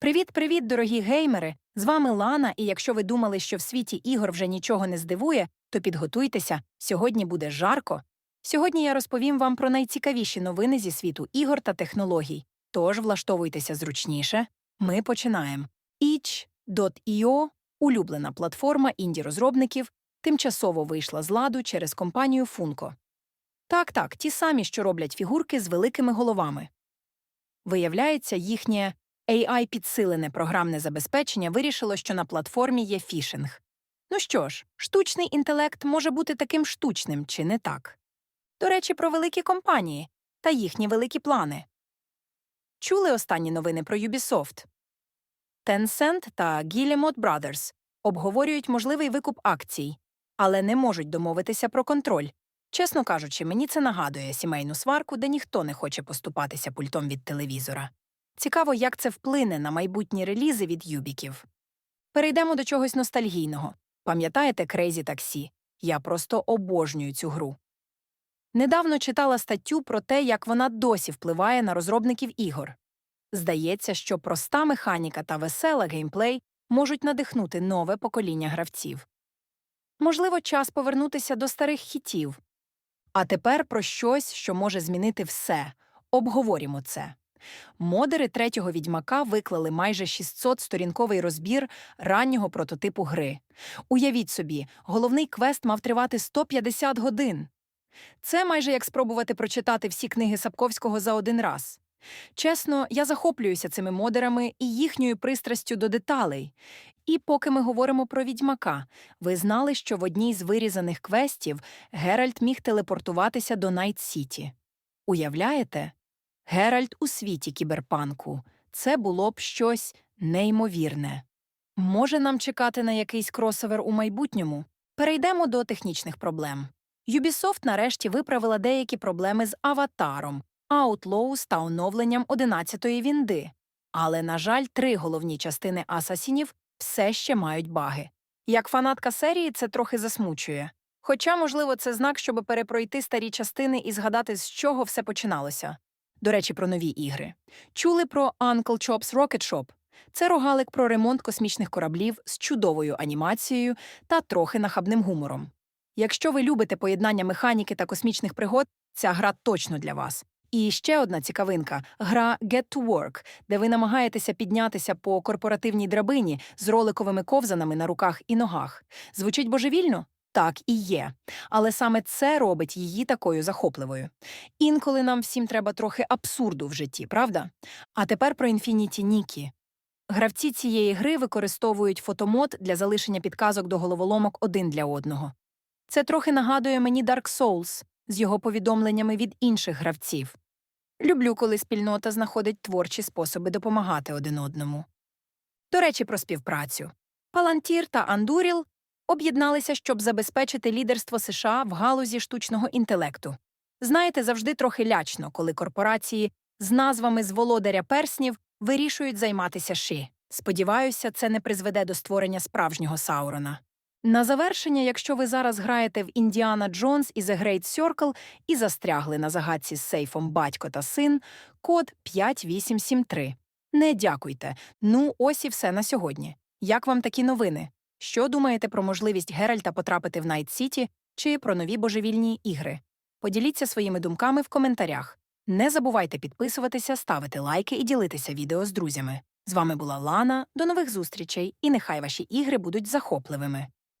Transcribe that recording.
Привіт-привіт, дорогі геймери! З вами Лана, і якщо ви думали, що в світі ігор вже нічого не здивує, то підготуйтеся, сьогодні буде жарко. Сьогодні я розповім вам про найцікавіші новини зі світу ігор та технологій. Тож влаштовуйтеся зручніше. Ми починаємо. Itch.io – улюблена платформа інді-розробників, тимчасово вийшла з ладу через компанію Funko. Так, так, ті самі, що роблять фігурки з великими головами. Виявляється, їхнє AI-підсилене програмне забезпечення вирішило, що на платформі є фішинг. Ну що ж, штучний інтелект може бути таким штучним, чи не так? До речі, про великі компанії та їхні великі плани. Чули останні новини про Ubisoft? Tencent та Guillemot Brothers обговорюють можливий викуп акцій, але не можуть домовитися про контроль. Чесно кажучи, мені це нагадує сімейну сварку, де ніхто не хоче поступатися пультом від телевізора. Цікаво, як це вплине на майбутні релізи від юбіків. Перейдемо до чогось ностальгійного. Пам'ятаєте Crazy Taxi? Я просто обожнюю цю гру. Недавно читала статтю про те, як вона досі впливає на розробників ігор. Здається, що проста механіка та весела геймплей можуть надихнути нове покоління гравців. Можливо, час повернутися до старих хітів. А тепер про щось, що може змінити все. Обговорімо це. Модери третього відьмака виклали майже 600-сторінковий розбір раннього прототипу гри. Уявіть собі, головний квест мав тривати 150 годин. Це майже як спробувати прочитати всі книги Сапковського за один раз. Чесно, я захоплююся цими модерами і їхньою пристрастю до деталей. І поки ми говоримо про відьмака, ви знали, що в одній з вирізаних квестів Геральт міг телепортуватися до Найт-Сіті. Уявляєте? Геральт у світі кіберпанку. Це було б щось неймовірне. Може нам чекати на якийсь кросовер у майбутньому? Перейдемо до технічних проблем. Ubisoft нарешті виправила деякі проблеми з аватаром, Outlaws та оновленням 11-ї вінди. Але, на жаль, три головні частини асасінів все ще мають баги. Як фанатка серії це трохи засмучує. Хоча, можливо, це знак, щоб перепройти старі частини і згадати, з чого все починалося. До речі, про нові ігри. Чули про Uncle Chop's Rocket Shop? Це рогалик про ремонт космічних кораблів з чудовою анімацією та трохи нахабним гумором. Якщо ви любите поєднання механіки та космічних пригод, ця гра точно для вас. І ще одна цікавинка гра Get to Work, де ви намагаєтеся піднятися по корпоративній драбині з роликовими ковзанами на руках і ногах. Звучить божевільно? Так і є. Але саме це робить її такою захопливою. Інколи нам всім треба трохи абсурду в житті, правда? А тепер про Infinity Nikki. Гравці цієї гри використовують фотомод для залишення підказок до головоломок один для одного. Це трохи нагадує мені Dark Souls з його повідомленнями від інших гравців. Люблю, коли спільнота знаходить творчі способи допомагати один одному. До речі, про співпрацю. Палантір та Андуріл об'єдналися, щоб забезпечити лідерство США в галузі штучного інтелекту. Знаєте, завжди трохи лячно, коли корпорації з назвами з володаря перснів вирішують займатися ши. Сподіваюся, це не призведе до створення справжнього Саурона. На завершення, якщо ви зараз граєте в Індіана Джонс і The Great Circle і застрягли на загадці з сейфом батько та син, код 5873. Не дякуйте. Ну, ось і все на сьогодні. Як вам такі новини? Що думаєте про можливість Геральта потрапити в Найт Сіті чи про нові божевільні ігри? Поділіться своїми думками в коментарях. Не забувайте підписуватися, ставити лайки і ділитися відео з друзями. З вами була Лана. До нових зустрічей, і нехай ваші ігри будуть захопливими.